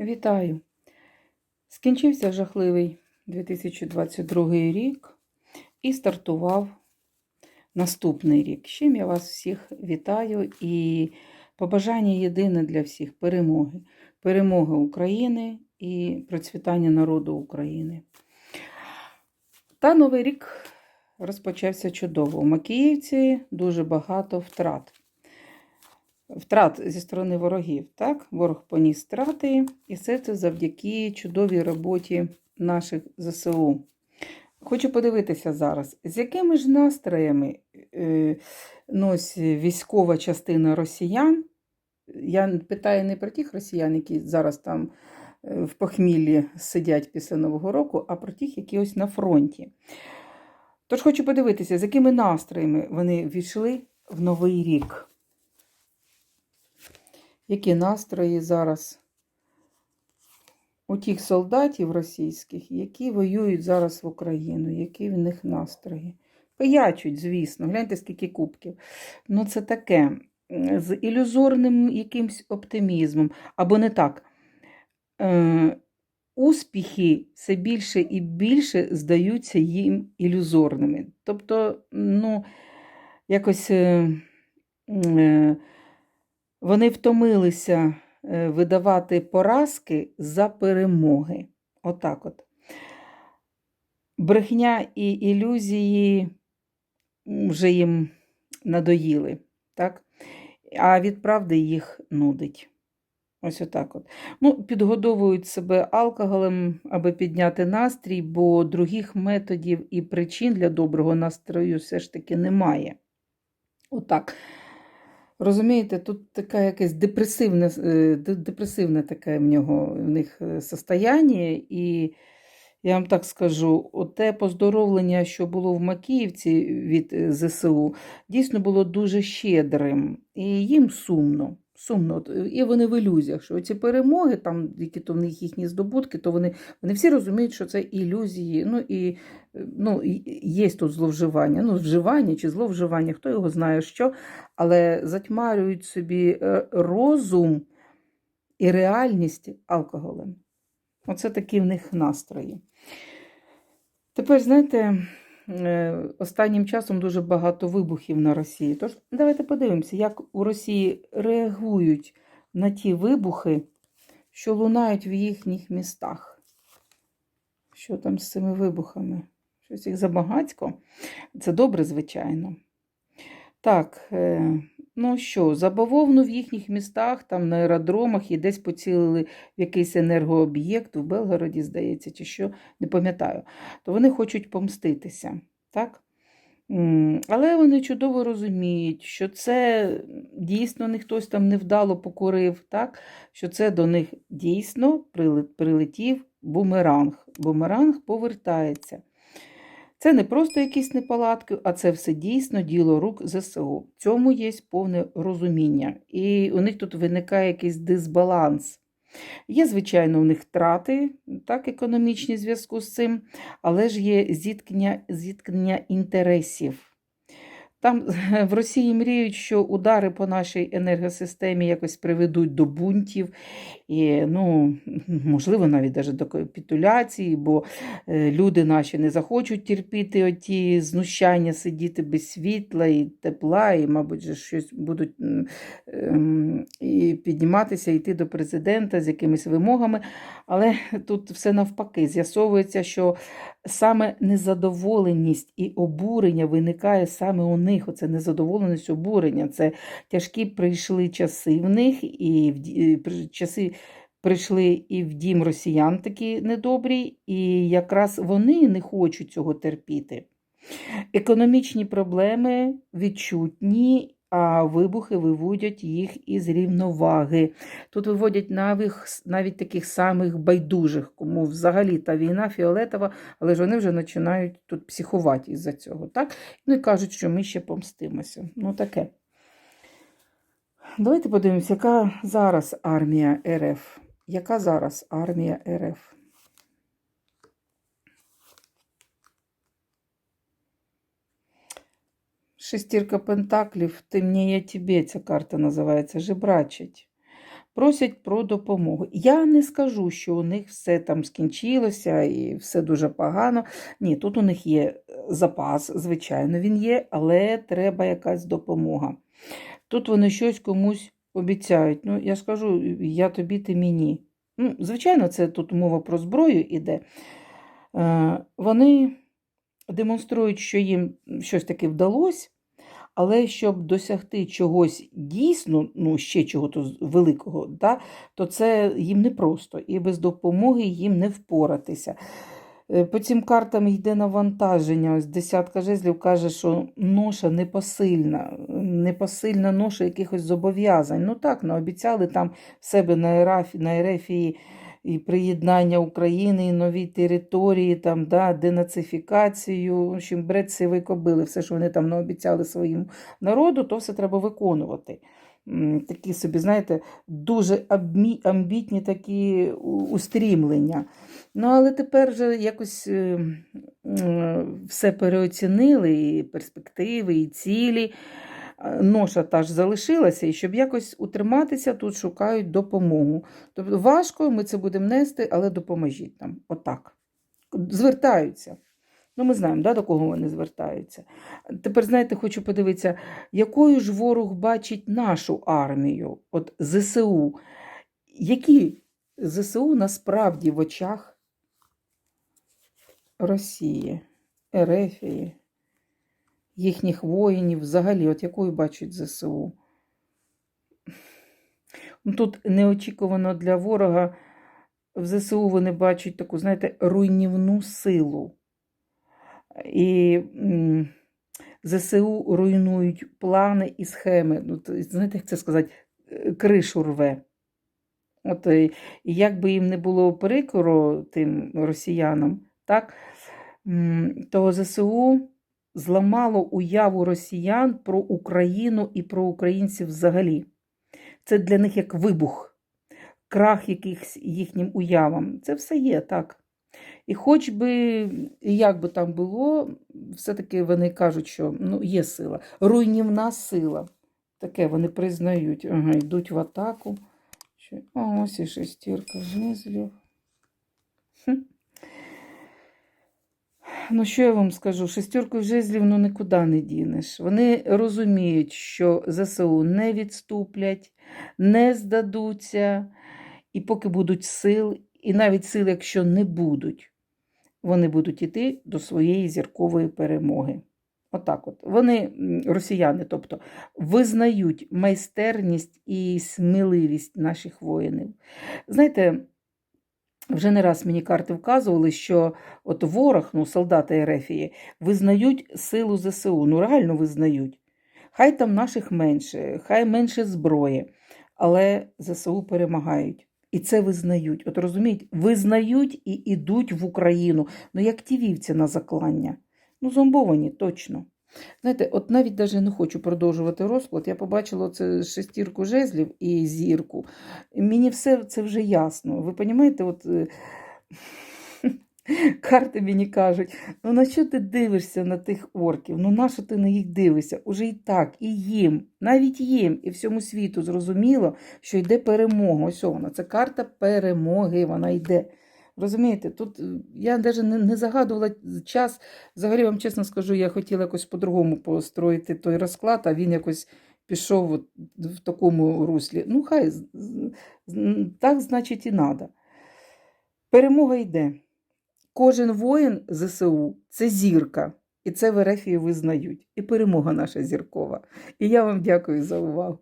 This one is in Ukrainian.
Вітаю! Скінчився жахливий 2022 рік і стартував наступний рік. З чим я вас всіх вітаю і побажання єдине для всіх перемоги. Перемоги України і процвітання народу України. Та новий рік розпочався чудово. У Макіївці дуже багато втрат. Втрат зі сторони ворогів. Так? Ворог поніс втрати, і все це завдяки чудовій роботі наших ЗСУ. Хочу подивитися зараз, з якими ж настроями е, нось військова частина росіян. Я питаю не про тих росіян, які зараз там е, в похміллі сидять після Нового року, а про тих, які ось на фронті. Тож хочу подивитися, з якими настроями вони війшли в новий рік. Які настрої зараз у тих солдатів російських, які воюють зараз в Україну, які в них настрої? Пиячуть, звісно, гляньте, скільки кубків. Ну, це таке з ілюзорним якимсь оптимізмом. Або не так. Е, Успіхи все більше і більше здаються їм ілюзорними. Тобто, ну, якось. Е, е, вони втомилися е, видавати поразки за перемоги. Отак от. Брехня і ілюзії вже їм надоїли, так? а від правди їх нудить. Ось отак от. Ну, Підгодовують себе алкоголем, аби підняти настрій, бо других методів і причин для доброго настрою все ж таки немає. Отак. Розумієте, тут таке якесь депресивне е, депресивне таке в нього в них е, состояння. І я вам так скажу: те поздоровлення, що було в Макіївці від е, ЗСУ, дійсно було дуже щедрим, і їм сумно. Сумно, і вони в ілюзіях, що ці перемоги, там, які то в них їхні здобутки, то вони вони всі розуміють, що це ілюзії. Ну і ну, є тут зловживання, ну, вживання чи зловживання, хто його знає що, але затьмарюють собі е, розум і реальність алкоголем. Оце такі в них настрої. Тепер, знаєте. Е, останнім часом дуже багато вибухів на Росії. Тож давайте подивимося, як у Росії реагують на ті вибухи, що лунають в їхніх містах. Що там з цими вибухами? Щось їх забагацько. Це добре, звичайно. Так, е, ну що, за бавовну в їхніх містах, там на аеродромах і десь поцілили в якийсь енергооб'єкт в Белгороді, здається, чи що, не пам'ятаю, то вони хочуть помститися. так? Але вони чудово розуміють, що це дійсно не хтось там невдало покурив, так? що це до них дійсно прилетів бумеранг. Бумеранг повертається. Це не просто якісь неполадки, а це все дійсно діло рук ЗСУ. В цьому є повне розуміння. І у них тут виникає якийсь дисбаланс. Є, звичайно, у них втрати, так, економічні зв'язку з цим, але ж є зіткнення, зіткнення інтересів. Там в Росії мріють, що удари по нашій енергосистемі якось приведуть до бунтів, і, ну, можливо, навіть даже до капітуляції, бо е, люди наші не захочуть терпіти оті знущання, сидіти без світла і тепла, і, мабуть, щось будуть ем, і підніматися, йти до президента з якимись вимогами. Але тут все навпаки, з'ясовується, що саме незадоволеність і обурення виникає саме у них. Оце незадоволеність, обурення. Це тяжкі прийшли часи в них, і в часи прийшли і в дім росіян такі недобрі, і якраз вони не хочуть цього терпіти. Економічні проблеми відчутні а вибухи виводять їх із рівноваги. Тут виводять навіть, навіть таких самих байдужих, кому взагалі та війна фіолетова, але ж вони вже починають тут психувати із-за цього. так? Ну і кажуть, що ми ще помстимося. Ну таке. Давайте подивимося, яка зараз армія РФ. Яка зараз армія РФ? Шестірка пентаклів, темніє тебе, ця карта називається жебрачить. просять про допомогу. Я не скажу, що у них все там скінчилося і все дуже погано. Ні, тут у них є е, запас, звичайно, він є, але треба якась допомога. Тут вони щось комусь обіцяють. Ну, я скажу, я тобі, ти мені. Ну, звичайно, це тут мова про зброю іде. Е, Вони демонструють, що їм щось таке вдалося, але щоб досягти чогось дійсно, ну, ще чогось великого, да, то це їм непросто, і без допомоги їм не впоратися. Е, По цим картам йде навантаження. Ось десятка жезлів каже, що ноша непосильна, непосильна ноша якихось зобов'язань. Ну так, наобіцяли там в себе на Ерефії і приєднання України, і нові території, там, да, денацифікацію, общем, бред сивої кобили, все, що вони там наобіцяли своїм народу, то все треба виконувати. Такі собі, знаєте, дуже амбітні такі устрімлення. Ну, але тепер вже якось е, все переоцінили, і перспективи, і цілі. Ноша та ж залишилася, і щоб якось утриматися, тут шукають допомогу. Тобто важко, ми це будемо нести, але допоможіть нам. Отак. Звертаються. Ну, ми знаємо, да, до кого вони звертаються. Тепер, знаєте, хочу подивитися, якою ж ворог бачить нашу армію, от ЗСУ. Які ЗСУ насправді в очах Росії, Ерефії, їхніх воїнів, взагалі, от якою бачать ЗСУ? Ну, Тут неочікувано для ворога в ЗСУ вони бачать таку, знаєте, руйнівну силу. І ЗСУ руйнують плани і схеми. Ну, знаєте, як це сказати, кришу рве. От, е, як би їм не було прикро тим росіянам, так, то ЗСУ зламало уяву росіян про Україну і про українців взагалі. Це для них як вибух, крах якихось їхнім уявам. Це все є так. І хоч би, як би там було, все-таки вони кажуть, що ну, є сила. Руйнівна сила. Таке вони признають. Ага, йдуть в атаку. Ось і шестірка жезлів. Хм. Ну, що я вам скажу? Шестерку жезлів ну нікуди не дінеш. Вони розуміють, що ЗСУ не відступлять, не здадуться, і поки будуть сил, і навіть сил, якщо не будуть, вони будуть йти до своєї зіркової перемоги. Отак от. Вони, росіяни, тобто, визнають майстерність і сміливість наших воїнів. Знаєте, вже не раз мені карти вказували, що от ворог, ну, солдати Ерефії, визнають силу ЗСУ. Ну, реально визнають. Хай там наших менше, хай менше зброї, але ЗСУ перемагають. І це визнають. От розумієте, визнають і йдуть в Україну. Ну, як ті вівці на заклання. Ну, зомбовані, точно. Знаєте, от навіть даже не хочу продовжувати розклад. Я побачила це шестірку жезлів і зірку. Мені все це вже ясно. Ви розумієте, от е, карти мені кажуть, ну на що ти дивишся на тих орків? Ну на що ти на їх дивишся? Уже і так, і їм, навіть їм, і всьому світу зрозуміло, що йде перемога. Ось вона, це карта перемоги, вона йде. Розумієте, тут е, я навіть не, не загадувала час. Взагалі, вам чесно скажу, я хотіла якось по-другому построїти той розклад, а він якось пішов от в такому руслі. Ну, хай так, значить, і треба. Перемога йде. Кожен воїн ЗСУ це зірка. І це в Ерефії визнають. І перемога наша зіркова. І я вам дякую за увагу.